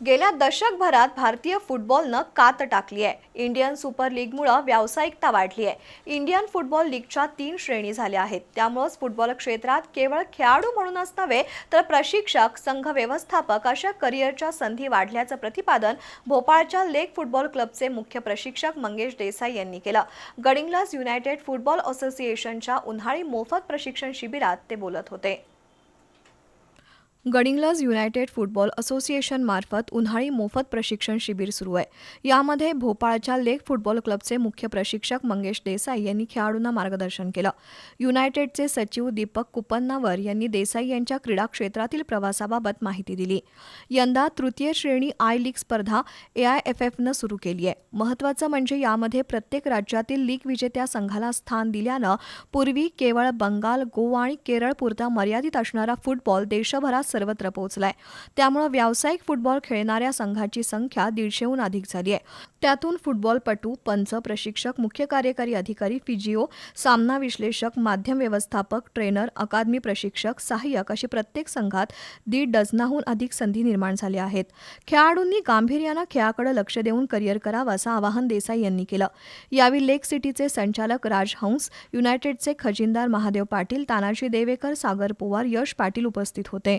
गेल्या दशकभरात भारतीय फुटबॉलनं कात टाकली आहे. इंडियन सुपर लीगमुळं व्यावसायिकता वाढली आहे. इंडियन फुटबॉल लीगच्या तीन श्रेणी झाल्या आहेत. त्यामुळंच फुटबॉल क्षेत्रात केवळ खेळाडू म्हणूनच नव्हे तर प्रशिक्षक संघ व्यवस्थापक अशा करिअरच्या संधी वाढल्याचं प्रतिपादन भोपाळच्या लेक फुटबॉल क्लबचे मुख्य प्रशिक्षक मंगेश देसाई यांनी केलं. गडिंग्लास युनायटेड फुटबॉल असोसिएशनच्या उन्हाळी मोफत प्रशिक्षण शिबिरात ते बोलत होते. गडिंग्लज युनायटेड फुटबॉल असोसिएशनमार्फत उन्हाळी मोफत प्रशिक्षण शिबिर सुरू आहे. यामध्ये भोपाळच्या लेक फुटबॉल क्लबचे मुख्य प्रशिक्षक मंगेश देसाई यांनी खेळाडूंना मार्गदर्शन केलं. युनायटेडचे सचिव दीपक कुपन्नावर यांनी देसाई यांच्या क्रीडा क्षेत्रातील प्रवासाबाबत माहिती दिली. यंदा तृतीय श्रेणी आय लीग स्पर्धा ए आय एफ एफनं सुरू केली आहे. महत्त्वाचं म्हणजे यामध्ये प्रत्येक राज्यातील लीग विजेत्या संघाला स्थान दिल्यानं पूर्वी केवळ बंगाल गोवा आणि केरळपुरता मर्यादित असणारा फुटबॉल देशभरात सर्वत्र पोहोचलाय. त्यामुळे व्यावसायिक फुटबॉल खेळणाऱ्या संघाची संख्या दीडशेहून अधिक झाली आहे. त्यातून फुटबॉलपटू पंच प्रशिक्षक मुख्य कार्यकारी अधिकारी फिजिओ सामना विश्लेषक माध्यम व्यवस्थापक ट्रेनर अकादमी प्रशिक्षक सहाय्यक अशी प्रत्येक संघात दीड डझनाहून अधिक संधी निर्माण झाल्या आहेत. खेळाडूंनी गांभीर्यानं खेळाकडे लक्ष देऊन करिअर करावं असं आवाहन देसाई यांनी केलं. यावेळी लेक सिटीचे संचालक राज हंस युनायटेडचे खजिनदार महादेव पाटील तानाजी देवेकर सागर पोवार यश पाटील उपस्थित होते.